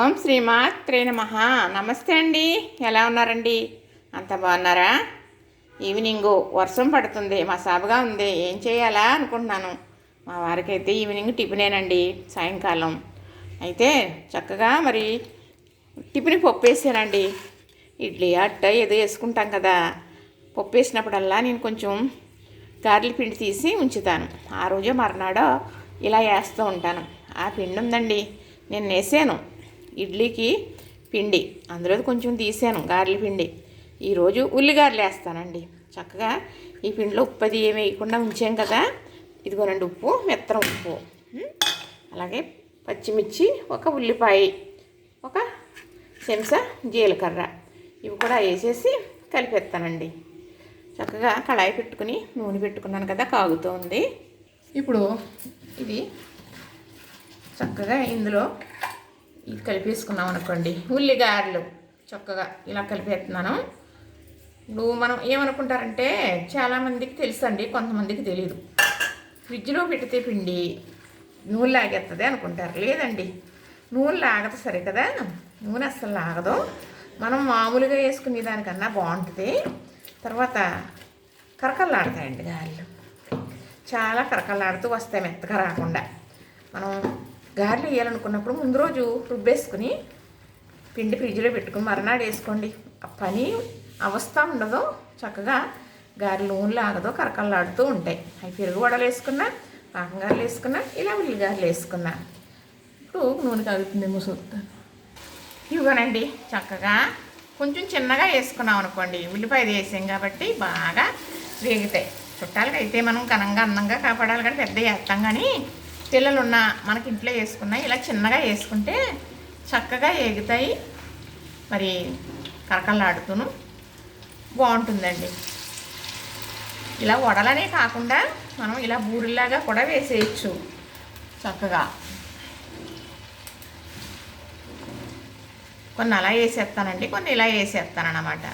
ఓం శ్రీమాత్రే నమ. నమస్తే అండి. ఎలా ఉన్నారండి? అంత బాగున్నారా? ఈవినింగ్ వర్షం పడుతుంది. మా సాబుగా ఉంది. ఏం చేయాలా అనుకుంటున్నాను. మా వారికైతే ఈవినింగ్ టిఫినేనండి సాయంకాలం. అయితే చక్కగా మరి టిఫిన్ పప్పు వేసానండి ఇడ్లీ అట్ట ఏదో వేసుకుంటాం కదా. పప్పు వేసినప్పుడల్లా నేను కొంచెం గారెల పిండి తీసి ఉంచుతాను. ఆ రోజే మర్నాడో ఇలా వేస్తూ ఉంటాను. ఆ పిండి ఉందండి. నేను వేసాను. ఇడ్లీకి పిండి. అందులో కొంచెం తీసాను గారెల పిండి. ఈరోజు ఉల్లిగారెలు వేస్తానండి. చక్కగా ఈ పిండిలో ఉప్పు అది ఏమి వేయకుండా ఉంచాం కదా. ఇదిగోనండి ఉప్పు మెత్తన ఉప్పు. అలాగే పచ్చిమిర్చి ఒక ఉల్లిపాయ ఒక చెంచా జీలకర్ర. ఇవి కూడా వేసేసి కలిపేస్తానండి. చక్కగా కళాయి పెట్టుకుని నూనె పెట్టుకున్నాను కదా కాగుతూ ఉంది ఇప్పుడు ఇది చక్కగా ఇందులో ఇది కలిపేసుకున్నాం అనుకోండి. ఉల్లిగారెలు చక్కగా ఇలా కలిపేస్తున్నాను. ఇప్పుడు మనం ఏమనుకుంటారంటే చాలామందికి తెలుసండి కొంతమందికి తెలియదు ఫ్రిడ్జ్లో పెడితే పిండి నూనె లాగేస్తుంది అనుకుంటారు. లేదండి నూనె లాగదు సరే కదా? నూనె అస్సలు లాగదు. మనం మామూలుగా వేసుకునే దానికన్నా బాగుంటుంది. తర్వాత కరకల్లాడతాయండి గారెలు. చాలా కరకల్లాడుతూ వస్తాయి మెత్తగా రాకుండా. మనం గారెలు వేయాలనుకున్నప్పుడు ముందు రోజు రుబ్బేసుకుని పిండి ఫ్రిడ్జ్లో పెట్టుకుని మర్నాడు వేసుకోండి. ఆ పని అవస్థ ఉండదు. చక్కగా గారెలు నూనెలు ఆగదు కరకల్లాడుతూ ఉంటాయి. అవి పెరుగు వడలు వేసుకున్నా పాకం గారెలు వేసుకున్నా ఇలా ఉల్లిగారెలు వేసుకున్నా. ఇప్పుడు నూనె కలుగుతుందేమో చూస్తాను ఇవ్వనండి. చక్కగా కొంచెం చిన్నగా వేసుకున్నాం అనుకోండి. ఉల్లిపాయ వేసాం కాబట్టి బాగా వేగుతాయి. చుట్టాలకి అయితే మనం ఘనంగా అందంగా కాపాడాలి కానీ పెద్ద వేస్తాం కానీ పిల్లలు ఉన్న మనకి ఇంట్లో వేసుకున్నాయి ఇలా చిన్నగా వేసుకుంటే చక్కగా ఎగుతాయి మరి కరకల్లాడుతూను బాగుంటుందండి. ఇలా వడలనే కాకుండా మనం ఇలా బూరిలాగా కూడా వేసేయచ్చు చక్కగా. కొన్ని అలా వేసేస్తానండి కొన్ని ఇలా వేసేస్తానన్నమాట.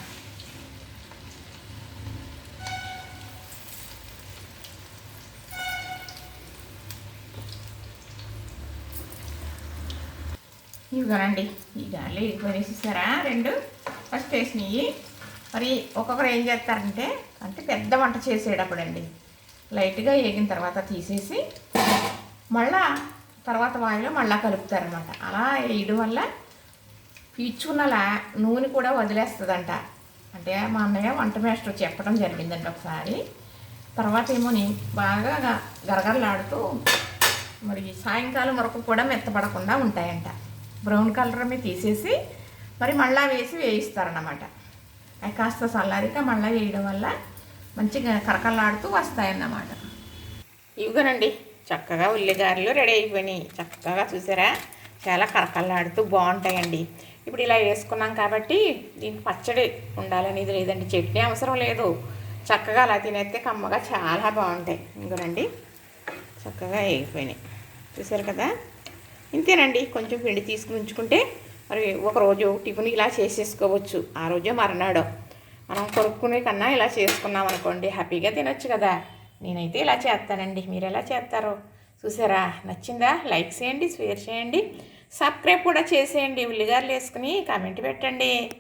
ఇవ్వనండి ఈ గాలి వేసేసారా? రెండు. ఫస్ట్ వేసినవి. మరి ఒక్కొక్కరు ఏం చేస్తారంటే అంటే పెద్ద వంట చేసేటప్పుడు అండి లైట్గా వేగిన తర్వాత తీసేసి మళ్ళా తర్వాత వాయిలో మళ్ళా కలుపుతారనమాట. అలా వేయడం వల్ల పీచుకున్నలా నూనె కూడా వదిలేస్తుందంట. అంటే మా అన్నయ్య వంట మేస్టర్ చెప్పడం జరిగిందండి ఒకసారి. తర్వాత ఏమోని బాగా గరగరలాడుతూ మరి సాయంకాలం వరకు కూడా మెత్తపడకుండా ఉంటాయంట. బ్రౌన్ కలర్ మీద తీసేసి మరి మళ్ళా వేసి వేయిస్తారన్నమాట. అవి కాస్త చల్లారిక మళ్ళీ వేయడం వల్ల మంచిగా కరకలాడుతూ వస్తాయన్నమాట. ఇవిగోనండి చక్కగా ఉల్లిగారెలు రెడీ అయిపోయినాయి. చక్కగా చూసారా? చాలా కరకల్లాడుతూ బాగుంటాయండి. ఇప్పుడు ఇలా వేసుకున్నాం కాబట్టి దీనికి పచ్చడి ఉండాలనేది లేదండి చట్నీ అవసరం లేదు. చక్కగా అలా తినేస్తే కమ్మగా చాలా బాగుంటాయి. ఇంకోనండి చక్కగా వేగిపోయినాయి చూసారు కదా? ఇంతేనండి. కొంచెం పిండి తీసుకుని ఉంచుకుంటే మరి ఒకరోజు టిఫిన్ ఇలా చేసేసుకోవచ్చు. ఆ రోజే మర్నాడు. మనం కొనుక్కునే కన్నా ఇలా చేసుకున్నాం అనుకోండి హ్యాపీగా తినొచ్చు కదా. నేనైతే ఇలా చేస్తానండి. మీరు ఎలా చేస్తారో? చూసారా? నచ్చిందా? లైక్ చేయండి షేర్ చేయండి. సబ్స్క్రైబ్ కూడా చేసేయండి. ఉల్లిగారులు వేసుకుని కామెంట్ పెట్టండి.